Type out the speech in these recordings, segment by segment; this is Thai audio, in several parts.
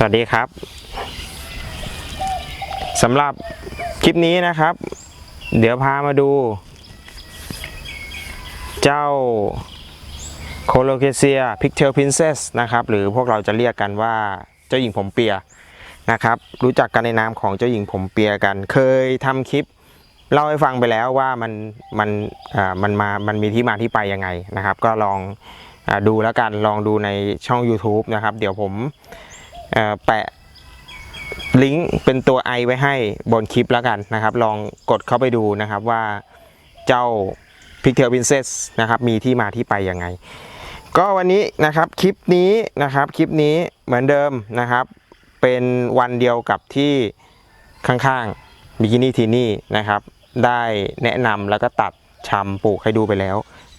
สวัสดีครับสำหรับคลิปนี้นะครับ เดี๋ยวพามาดู เจ้าโคโลเคเซียพิกเทลพรินเซสนะครับ หรือพวกเราจะเรียกกันว่าเจ้าหญิงผมเปียนะครับ รู้จักกันในนามของเจ้าหญิงผมเปียกัน เคยทำคลิปเล่าให้ฟังไปแล้วว่ามันมันอ่ามันมามันมีที่มาที่ไปยังไงนะครับ ก็ลองอดูแล้วกันลองดูในช่อง YouTube นะครับ เดี๋ยวผม แปะลิงก์เป็นตัว i ไว้ให้บนคลิปแล้วกันนะครับ ลองกดเข้าไปดูนะครับว่าเจ้า Pigtail Princess นะครับมีที่มาที่ไปยังไง ก็วันนี้นะครับคลิปนี้นะครับคลิปนี้เหมือนเดิมนะครับ เป็นวันเดียวกับที่ข้างๆบิกินี่ทีนี่นะครับ ได้แนะนำแล้วก็ตัดชำปลูกให้ดูไปแล้ว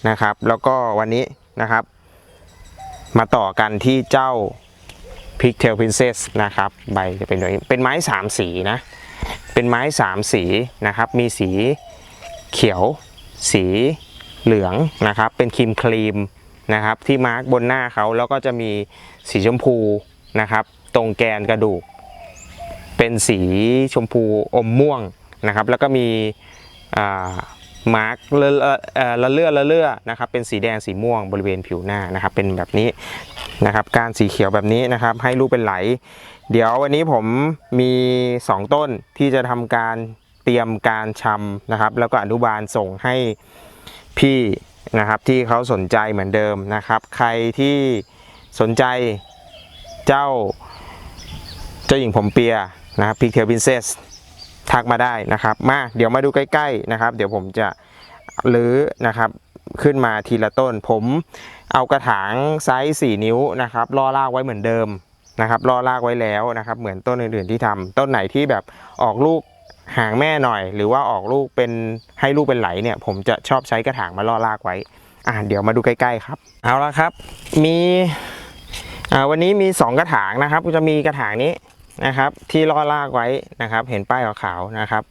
นะครับ แล้วก็วันนี้นะครับ มาต่อกันที่เจ้า Pigtail Princess นะครับใบจะเป็นแบบนี้เป็นไม้สามสีนะ เป็นไม้สามสีนะครับ มีสีเขียว สีเหลืองนะครับ เป็นครีมครีมนะครับ ที่มาร์กบนหน้าเขาแล้วก็จะมีสีชมพูนะครับ ตรงแกนกระดูก เป็นสีชมพูอมม่วงนะครับ แล้วก็มีอ่า มาร์กเละเอ่อละเลื่อละเลื่อนะครับเป็นสีแดงสีม่วงบริเวณผิวหน้านะครับเป็นแบบนี้นะครับการสีเขียวแบบนี้นะครับให้ลูกเป็นไหล เดี๋ยววันนี้ผมมี 2 ต้นที่จะทำการเตรียมการชำนะครับ แล้วก็อนุบาลส่งให้พี่นะครับที่เขาสนใจเหมือนเดิมนะครับ ใครที่สนใจเจ้าเจ้าหญิงผมเปียนะครับพิกเทลพินเซส ทักมาได้นะครับ มาเดี๋ยวมาดูใกล้ๆนะครับ เดี๋ยวผมจะรื้อนะครับขึ้นมาทีละต้น ผมเอากระถางไซส์4 นิ้วนะครับล่อรากไว้เหมือนเดิมนะครับล่อรากไว้แล้วนะครับ เหมือนต้นอื่นๆที่ทำต้นไหนที่แบบออกลูกห่างแม่หน่อย หรือว่าออกลูกเป็นให้ลูกเป็นไหลเนี่ย ผมจะชอบใช้กระถางมาล่อรากไว้อ่าเดี๋ยวมาดูใกล้ๆครับ เอาละครับ มีอ่าวันนี้มี 2 กระถางนะครับจะมีกระถางนี้ นะครับ ที่ล่อลากไว้นะครับ เห็นป้ายขาวๆนะครับ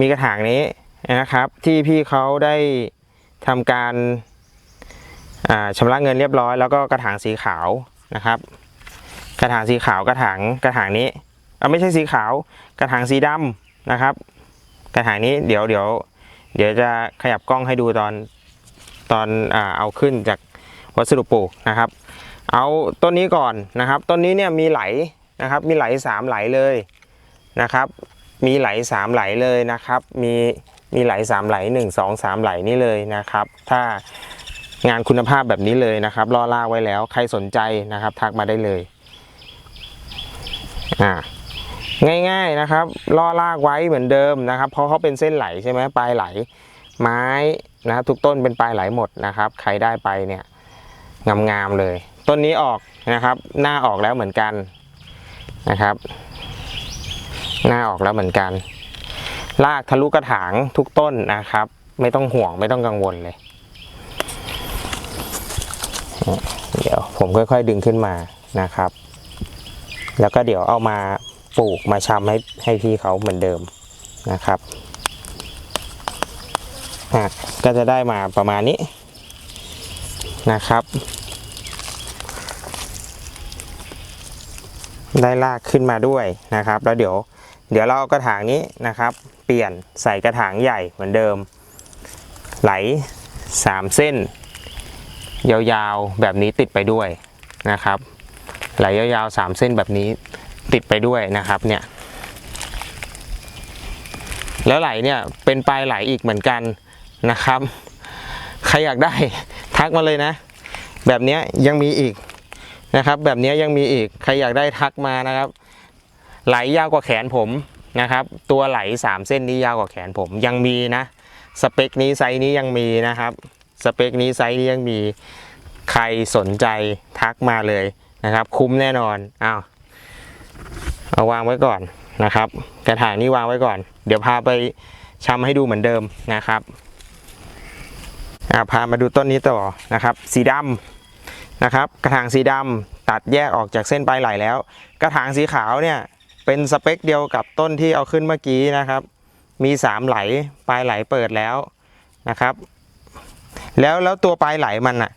มีกระถางนี้นะครับ ที่พี่เขาได้ทำการอ่าชำระเงินเรียบร้อย แล้วก็กระถางสีขาวนะครับ กระถางสีขาวกระถางกระถางนี้อ่าไม่ใช่สีขาว กระถางสีดำนะครับ กระถางนี้เดี๋ยวเดี๋ยวเดี๋ยวจะขยับกล้องให้ดูตอนตอนอเอาขึ้นจากวัสดุปลูกนะครับ เอาต้นนี้ก่อนนะครับ ต้นนี้เนี่ยมีไหล นะครับ มีไหลสามไหลเลยนะครับ มีไหลสามไหลเลยนะครับ มีมีไหลสามไหลหนึ่งสองสามไหลนี่เลยนะครับ ถ้างานคุณภาพแบบนี้เลยนะครับล่อล่ากไว้แล้วใครสนใจนะครับทักมาได้เลยอ่าง่ายๆนะครับล่อลากไว้เหมือนเดิมนะครับ เพราะเขาเป็นเส้นไหลใช่ไหมปลายไหล ไม้นะครับทุกต้นเป็นปลายไหลหมดนะครับ ใครได้ไปเนี่ยงามๆเลย ต้นนี้ออกนะครับ หน้าออกแล้วเหมือนกัน นะครับ หน้าออกแล้วเหมือนกันลากทะลุกระถางทุกต้นนะครับ ไม่ต้องห่วงไม่ต้องกังวลเลย เดี๋ยวผมค่อยๆดึงขึ้นมานะครับ แล้วก็เดี๋ยวเอามาปลูกมาชำให้ให้พี่เขาเหมือนเดิมนะครับก็จะได้มาประมาณนี้นะครับ ได้ลากขึ้นมาด้วยนะครับ แล้วเดี๋ยวเดี๋ยวเราเอากระถางนี้นะครับ เปลี่ยนใส่กระถางใหญ่เหมือนเดิม ไหล 3 เส้น ยาวๆแบบนี้ติดไปด้วยนะครับ ไหลยาวๆ3เส้นแบบนี้ติดไปด้วยนะครับเนี่ยแล้วไหลเนี่ยเป็นปลายไหลอีกเหมือนกันนะครับ ใครอยากได้ทักมาเลยนะ แบบนี้ยังมีอีก นะครับ แบบนี้ยังมีอีกใครอยากได้ทักมานะครับ ไหลยาวกว่าแขนผมนะครับ ตัวไหลสามเส้นนี้ยาวกว่าแขนผมยังมีนะ สเปคนี้ไซส์นี้ยังมีนะครับ สเปคนี้ไซส์นี้ยังมีใครสนใจทักมาเลยนะครับ คุ้มแน่นอนอ้าวเอาวางไว้ก่อนนะครับ กระถางนี้วางไว้ก่อน เดี๋ยวพาไปชำให้ดูเหมือนเดิมนะครับอ่าพามาดูต้นนี้ต่อนะครับ สีดำ นะครับกระถางสีดำตัดแยกออกจากเส้นปลายไหลแล้ว กระถางสีขาวเนี่ยเป็นสเปคเดียวกับต้นที่เอาขึ้นเมื่อกี้นะครับ มีสามไหลปลายไหลเปิดแล้วนะครับ แล้วแล้วตัวปลายไหลมันอะ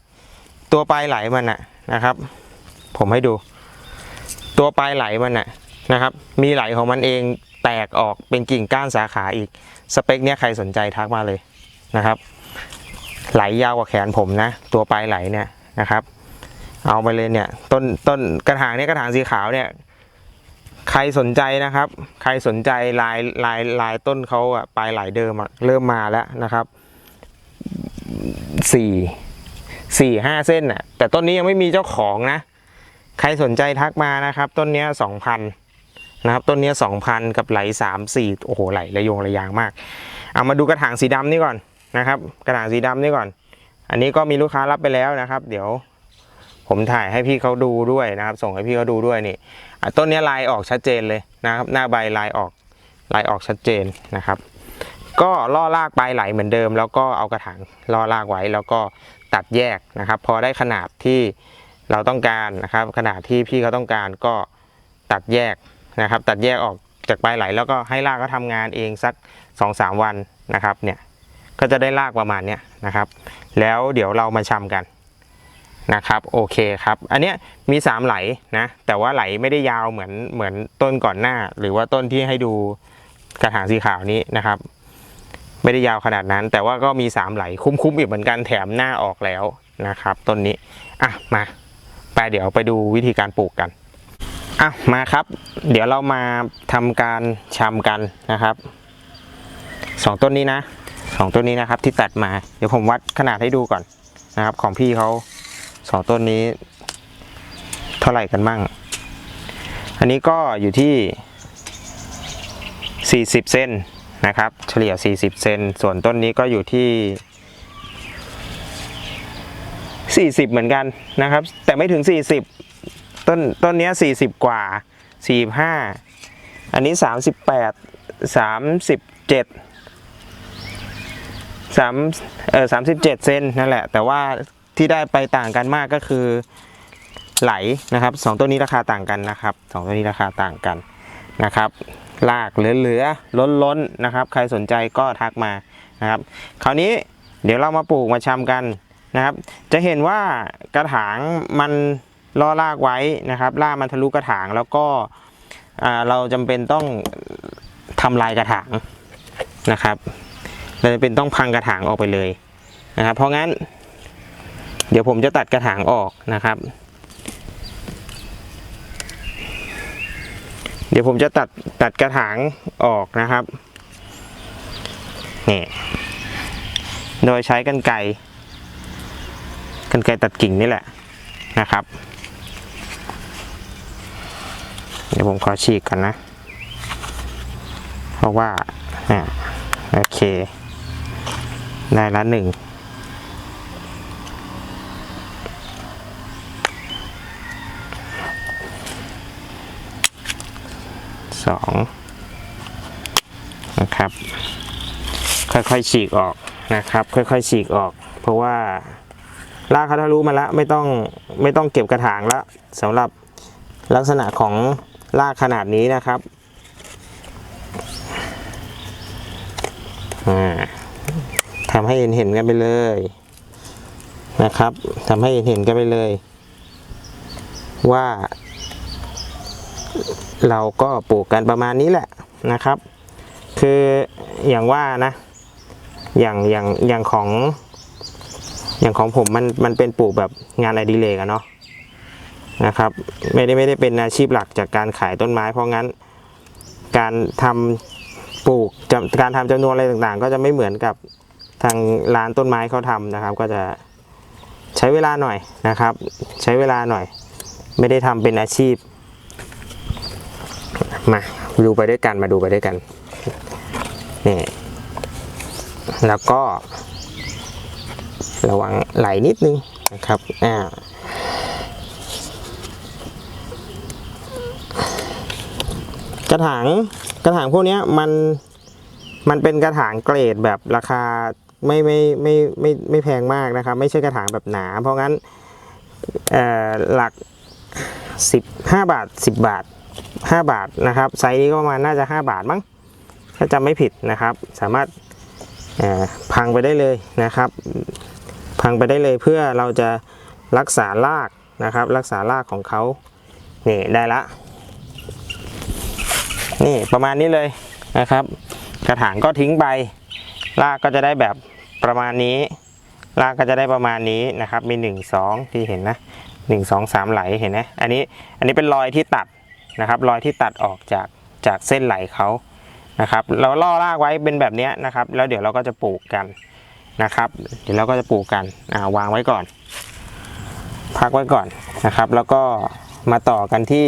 ตัวปลายไหลมันอะนะครับ ผมให้ดู ตัวปลายไหลมันน่ะนะครับ มีไหลของมันเองแตกออกเป็นกิ่งก้านสาขาอีก สเปคเนี้ยใครสนใจทักมาเลยนะครับ ไหลยาวกว่าแขนผมนะ ตัวปลายไหลเนี่ยนะครับ เอาไปเลยเนี่ยต้นต้นกระถางเนี่ยกระถางสีขาวเนี่ย ใครสนใจนะครับ ใครสนใจลายลายลายต้นเขาอะปลายไหลเดิมอะเริ่มมาแล้วนะครับสี่สี่ห้าเส้นอะแต่ต้นนี้ยังไม่มีเจ้าของนะ ใครสนใจทักมานะครับ ต้นเนี้ยสองพันนะครับต้นเนี้สองพันกับไหลสามสี่โอ้โหไหลระยงระยางมาก เอามาดูกระถางสีดำนี่ก่อนนะครับ กระถางสีดำนี่ก่อน อันนี้ก็มีลูกค้ารับไปแล้วนะครับ เดี๋ยว ผมถ่ายให้พี่เขาดูด้วยนะครับ ส่งให้พี่เขาดูด้วยนี่ต้นนี้ลายออกชัดเจนเลยนะครับ หน้าใบลายออกลายออกชัดเจนนะครับ ก็ล่อลากปลายไหลเหมือนเดิม แล้วก็เอากระถางล่อลากไว้แล้วก็ตัดแยกนะครับ พอได้ขนาดที่เราต้องการนะครับ ขนาดที่พี่เขาต้องการก็ตัดแยกนะครับ ตัดแยกออกจากปลายไหล แล้วก็ให้รากเขาทำงานเองสัก2อสาวันนะครับเนี่ยก็จะได้รากประมาณนี้นะครับ แล้วเดี๋ยวเรามาชำกัน นะครับโอเคครับ อันเนี้ยมี 3 ไหลนะแต่ว่าไหลไม่ได้ยาวเหมือนเหมือนต้นก่อนหน้า หรือว่าต้นที่ให้ดูกระถางสีขาวนี้นะครับ ไม่ได้ยาวขนาดนั้น แต่ว่าก็มี 3 ไหลคุ้มๆอีกเหมือนกันแถมหน้าออกแล้วนะครับต้นนี้อะมาไปเดี๋ยวไปดูวิธีการปลูกกันอะมาครับ เดี๋ยวเรามาทำการชำกันนะครับสองต้นนี้นะสองต้นนี้นะครับที่ตัดมาเดี๋ยวผมวัดขนาดให้ดูก่อนนะครับ ของพี่เขา สองต้นนี้ เท่าไหร่กันมั่ง อันนี้ก็อยู่ที่ 40 เซนนะครับ เฉลี่ย 40 เซน ส่วนต้นนี้ก็อยู่ที่ 40 เหมือนกันนะครับ แต่ไม่ถึง 40 ต้นต้นนี้ 40 กว่า 45 อันนี้ 38 37 3เออ37เซนนั่นแหละ แต่ว่า ที่ได้ไปต่างกันมากก็คือไหลนะครับสองตัวนี้ราคาต่างกันนะครับสองตัวนี้ราคาต่างกันนะครับลากเหลือๆล้นล้นๆนะครับ ใครสนใจก็ทักมานะครับ คราวนี้เดี๋ยวเรามาปลูกมาชำกันนะครับ จะเห็นว่ากระถางมันล่อลากไว้นะครับล่ามันทะลุกระถางแล้วก็เราจำเป็นต้องทำลายกระถางนะครับ เราจำเป็นต้องพังกระถางออกไปเลยนะครับ เพราะงั้น เดี๋ยวผมจะตัดกระถางออกนะครับ เดี๋ยวผมจะตัดตัดกระถางออกนะครับนี่โดยใช้กันไกรกันไกรตัดกิ่งนี่แหละนะครับ เดี๋ยวผมขอฉีกก่อนนะ เพราะว่าอ่าโอเค ได้ละหนึ่ง สองนะครับ ค่อยๆฉีกออกนะครับ ค่อยๆฉีกออก เพราะว่าลากเขาทะลุมาแล้วไม่ต้องไม่ต้องเก็บกระถางแล้วสำหรับลักษณะของลากขนาดนี้นะครับทำให้เห็นเห็นกันไปเลยนะครับทำให้เห็นเห็นกันไปเลย ว่า เราก็ปลูกกันประมาณนี้แหละนะครับ คืออย่างว่านะ อย่างอย่างอย่างของ อย่างของผมมันมันเป็นปลูกแบบงานอดิเรกอะเนาะนะครับ ไม่ได้ไม่ได้เป็นอาชีพหลักจากการขายต้นไม้ เพราะงั้นการทำปลูกการทำจำนวนอะไรต่างๆ ก็จะไม่เหมือนกับทางร้านต้นไม้เขาทำนะครับ ก็จะใช้เวลาหน่อยนะครับ ใช้เวลาหน่อย ไม่ได้ทำเป็นอาชีพ มาดูไปด้วยกันมาดูไปด้วยกันนี่แล้วก็ ระวังไหลนิดนึงนะครับอ่ากระถางกระถางพวกนี้มันมันเป็นกระถางเกรดแบบราคาไม่ไม่ไม่ไม่ไม่แพงมากนะครับ ไม่ใช่กระถางแบบหนา เพราะงั้นหลักสิบห้าบาทสิบบาท 5 บาทนะครับ ไซส์นี้ก็ประมาณน่าจะ 5 บาทมั้ง ถ้าจำไม่ผิดนะครับ สามารถพังไปได้เลยนะครับ พังไปได้เลยเพื่อเราจะรักษารากนะครับ รักษารากของเขานี่ได้ละ นี่ประมาณนี้เลยนะครับ กระถางก็ทิ้งไป รากก็จะได้แบบประมาณนี้ รากก็จะได้ประมาณนี้นะครับ มีหนึ่งสองที่เห็นนะหนึ่งสองสามไหลเห็นไหมอันนี้ อันนี้เป็นรอยที่ตัด นะครับ รอยที่ตัดออกจากจากเส้นไหลเขานะครับ เราล่อรากไว้เป็นแบบนี้นะครับ แล้วเดี๋ยวเราก็จะปลูกกันนะครับ เดี๋ยวเราก็จะปลูกกันอ่าวางไว้ก่อน พักไว้ก่อนนะครับ แล้วก็มาต่อกันที่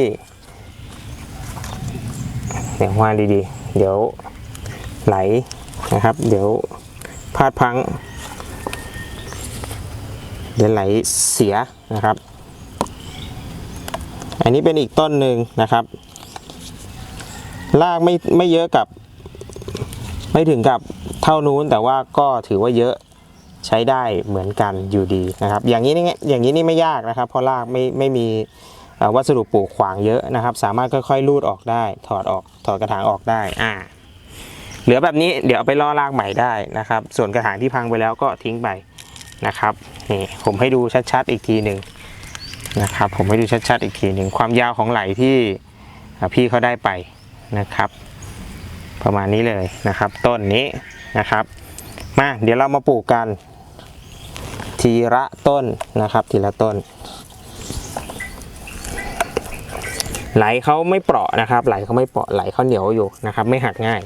เดี๋ยววางดีๆ เดี๋ยวไหลนะครับ เดี๋ยวพลาดพัง เดี๋ยวไหลเสียนะครับ อันนี้เป็นอีกต้นหนึ่งนะครับรากไม่ไม่เยอะกับ ไม่ถึงกับเท่านู้นแต่ว่าก็ถือว่าเยอะใช้ได้เหมือนกันอยู่ดีนะครับ อย่างนี้นี่อย่างนี้นี่ไม่ยากนะครับ เพราะรากไม่ไม่มีวัสดุปลูกขวางเยอะนะครับ สามารถค่อยๆรูดออกได้ ถอดออกถอดกระถางออกได้อ่าเหลือแบบนี้เดี๋ยวเอาไปล่อรากใหม่ได้นะครับ ส่วนกระถางที่พังไปแล้วก็ทิ้งไปนะครับนี่ผมให้ดูชัดๆอีกทีหนึ่ง นะครับผมให้ดูชัดๆอีกทีหนึ่งความยาวของไหลที่พี่เขาได้ไปนะครับ ประมาณนี้เลยนะครับ ต้นนี้นะครับ มาเดี๋ยวเรามาปลูกกัน ทีละต้นนะครับ ทีละต้น ไหลเขาไม่เปราะนะครับ ไหลเขาไม่เปราะไหลเขาเหนียวอยู่นะครับ ไม่หักง่าย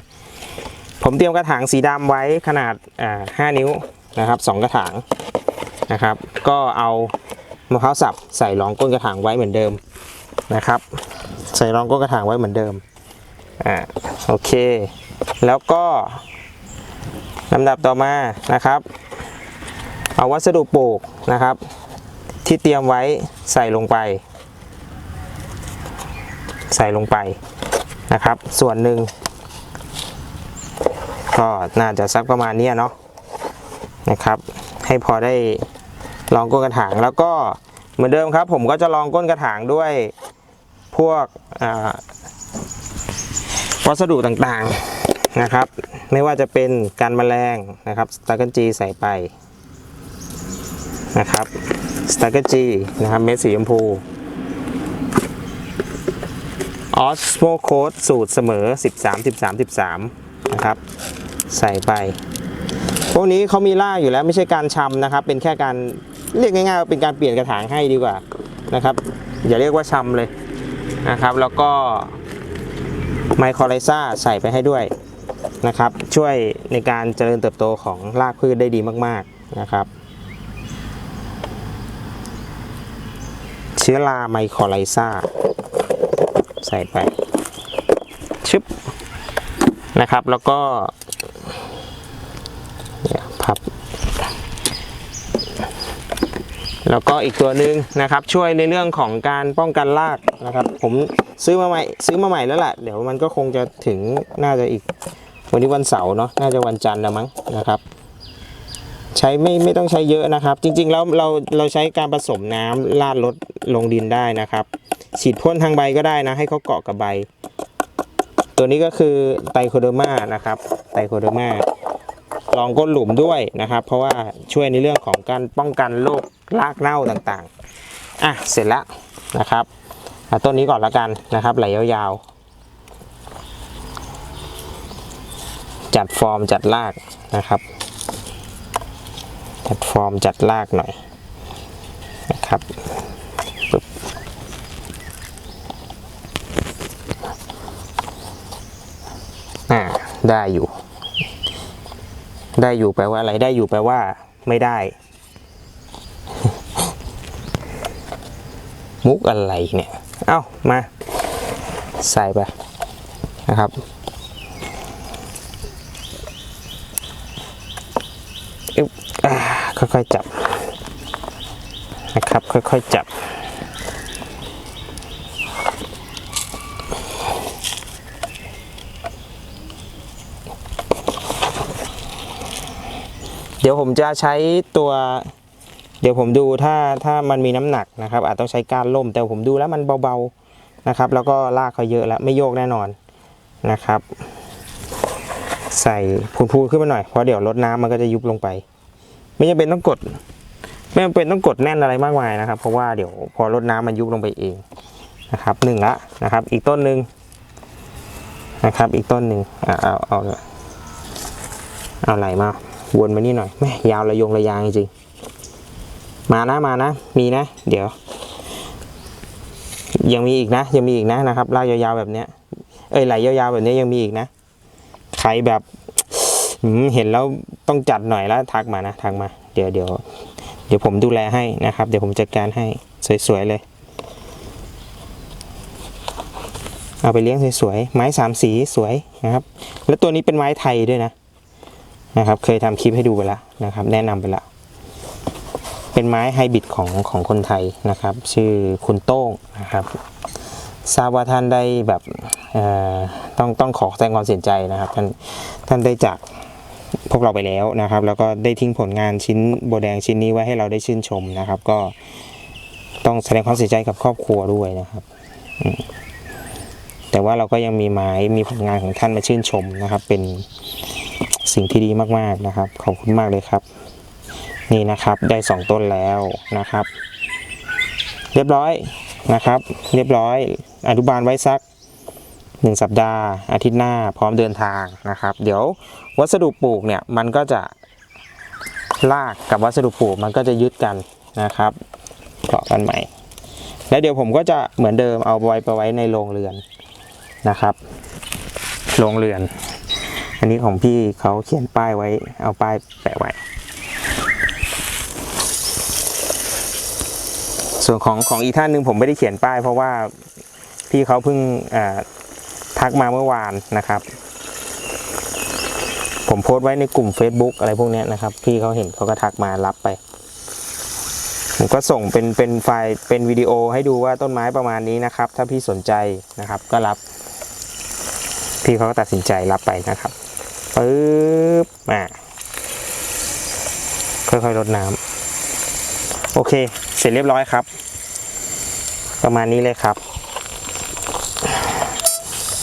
ผมเตรียมกระถางสีดำไว้ขนาดอ่า5นิ้วนะครับสองกระถางนะครับ ก็เอา มะพร้าวสับใส่รองก้นกระถางไว้เหมือนเดิมนะครับ ใส่รองก้นกระถางไว้เหมือนเดิมอ่าโอเค แล้วก็ลำดับต่อมานะครับ เอาวัสดุปลูกนะครับ ที่เตรียมไว้ใส่ลงไป ใส่ลงไปนะครับ ส่วนหนึ่งก็น่าจะสักประมาณนี้เนาะนะครับ ให้พอได้ ลองก้นกระถางแล้วก็เหมือนเดิมครับ ผมก็จะลองก้นกระถางด้วยพวกวัสดุต่างๆนะครับ ไม่ว่าจะเป็นการแมลงนะครับสตาร์เกจีใส่ไปนะครับสตาร์เกจีนะครับเม็ดสีชมพูออสโมโคดสูตรเสมอ 13 13 13 นะครับ ใส่ไป พวกนี้เขามีล่าอยู่แล้วไม่ใช่การชำนะครับ เป็นแค่การ เรียกง่ายๆว่าเป็นการเปลี่ยนกระถางให้ดีกว่านะครับ อย่าเรียกว่าชำเลยนะครับ แล้วก็ไมโครไลซ่าใส่ไปให้ด้วยนะครับ ช่วยในการเจริญเติบโตของรากพืชได้ดีมากๆนะครับ เชื้อราไมโครไลซ่าใส่ไปชึบนะครับแล้วก็เดี๋ยพับ แล้วก็อีกตัวหนึ่งนะครับ ช่วยในเรื่องของการป้องกันรากนะครับ ผมซื้อมาใหม่ซื้อมาใหม่แล้วแหละเดี๋ยวมันก็คงจะถึงน่าจะอีก วันนี้วันเสาร์เนาะน่าจะวันจันทร์แล้วมั้งนะครับ ใช้ไม่ไม่ต้องใช้เยอะนะครับ จริงๆแล้วเราเราใช้การผสมน้ำลาดลดลงดินได้นะครับฉีดพ่นทางใบก็ได้นะ ให้เขาเกาะกับใบ ตัวนี้ก็คือไตโคเดอร์มานะครับไตโคเดอร์มา ลองก้นหลุมด้วยนะครับ เพราะว่าช่วยในเรื่องของการป้องกันโรครากเน่าต่างๆ อะ เสร็จแล้วนะครับต้นนี้ก่อนละกันนะครับไหลยาวๆ จัดฟอร์มจัดรากนะครับ จัดฟอร์มจัดรากหน่อยนะครับปึ๊บอ่าได้อยู่ ได้อยู่แปลว่าอะไรได้อยู่แปลว่า ไม่ได้ มุกอะไรเนี่ย เอ้ามา ใส่ไปนะครับอึ๊บค่อยๆจับนะครับ ค่อยๆจับ เดี๋ยวผมจะใช้ตัว เดี๋ยวผมดูถ้าถ้ามันมีน้ำหนักนะครับ อาจต้องใช้การล่มแต่ผมดูแล้วมันเบาๆนะครับ แล้วก็ลากเขาเยอะแล้วไม่โยกแน่นอนนะครับ ใส่พูนๆขึ้นมาหน่อยเพราะเดี๋ยวลดน้ำมันก็จะยุบลงไป ไม่จำเป็นต้องกด ไม่จำเป็นต้องกดแน่นอะไรมากมายนะครับ เพราะว่าเดี๋ยวพอลดน้ำมันยุบลงไปเองนะครับหนึ่งละนะครับ อีกต้นหนึ่งนะครับ อีกต้นหนึ่งอะเอาเอาเอาไหลมา วนมานี่หน่อยแม่ยาวระยงระยางจริงมานะมานะ มีนะ เดี๋ยว ยังมีอีกนะ ยังมีอีกนะนะครับลากยาวๆแบบเนี้ย เอ้ยไหลยาวๆแบบนี้ยังมีอีกนะใครแบบเห็นแล้วต้องจัดหน่อยแล้วทักมานะทักมา เดี๋ยวเดี๋ยวเดี๋ยวผมดูแลให้นะครับ เดี๋ยวผมจัดการให้สวยๆเลย เอาไปเลี้ยงสวยๆไม้สามสีสวยนะครับ แล้วตัวนี้เป็นไม้ไทยด้วยนะ นะครับ เคยทำคลิปให้ดูไปแล้วนะครับ แนะนำไปแล้วเป็นไม้ไฮบริดของของคนไทยนะครับ ชื่อคุณโต้งนะครับทราบว่าท่านได้แบบเอ่อต้องต้องขอแสดงความเสียใจนะครับ ท่านท่านได้จากพวกเราไปแล้วนะครับ แล้วก็ได้ทิ้งผลงานชิ้นโบแดงชิ้นนี้ไว้ให้เราได้ชื่นชมนะครับ ก็ต้องแสดงความเสียใจกับครอบครัวด้วยนะครับแต่ว่าเราก็ยังมีไม้มีผลงานของท่านมาชื่นชมนะครับ เป็น สิ่งที่ดีมากๆนะครับ ขอบคุณมากเลยครับ นี่นะครับได้สองต้นแล้วนะครับ เรียบร้อยนะครับ เรียบร้อย อนุบาลไว้สักหนึ่งสัปดาห์ อาทิตย์หน้าพร้อมเดินทางนะครับ เดี๋ยววัสดุปลูกเนี่ยมันก็จะลากกับวัสดุปลูกมันก็จะยึดกันนะครับเกาะกันใหม่ แล้วเดี๋ยวผมก็จะเหมือนเดิมเอาไว้ไปไว้ในโรงเรือนนะครับ โรงเรือน อันนี้ของพี่เขาเขียนป้ายไว้ เอาป้ายแปะไว้ ส่วนของของอีท่านหนึ่งผมไม่ได้เขียนป้าย เพราะว่าพี่เขาเพิ่งทักมาเมื่อวานนะครับ ผมโพสต์ไว้ในกลุ่ม Facebook อะไรพวกนี้นะครับ พี่เขาเห็นเขาก็ทักมารับไปผมก็ส่งเป็นเป็นไฟล์เป็นวิดีโอให้ดูว่าต้นไม้ประมาณนี้นะครับ ถ้าพี่สนใจนะครับก็รับ พี่เขาก็ตัดสินใจรับไปนะครับ ปึ๊บอ่าค่อยๆรดน้ำโอเค เสร็จเรียบร้อยครับ ประมาณนี้เลยครับ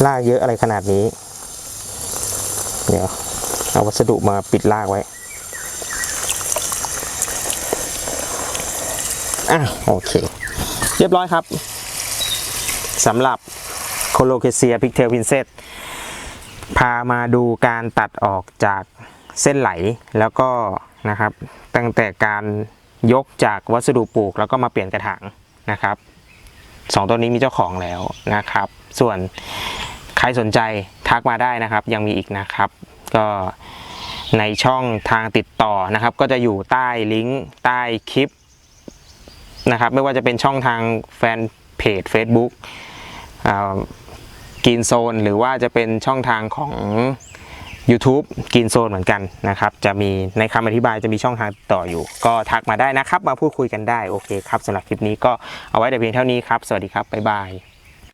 ลากเยอะอะไรขนาดนี้ เดี๋ยว เอาวัสดุมาปิดลากไว้อะโอเค เรียบร้อยครับสำหรับโคโลเคเซียพิกเทลพินเซต พามาดูการตัดออกจากเส้นไหลแล้วก็นะครับ ตั้งแต่การยกจากวัสดุปลูกแล้วก็มาเปลี่ยนกระถางนะครับสองตัวนี้มีเจ้าของแล้วนะครับ ส่วนใครสนใจทักมาได้นะครับ ยังมีอีกนะครับ ก็ในช่องทางติดต่อนะครับ ก็จะอยู่ใต้ลิงก์ใต้คลิปนะครับ ไม่ว่าจะเป็นช่องทางแฟนเพจ Facebook กินโซนหรือว่าจะเป็นช่องทางของ YouTube กินโซนเหมือนกันนะครับ จะมีในคำอธิบายจะมีช่องทางต่ออยู่ ก็ทักมาได้นะครับ มาพูดคุยกันได้ โอเคครับสำหรับคลิปนี้ก็เอาไว้แต่เพียงเท่านี้ครับ สวัสดีครับ บ๊ายบาย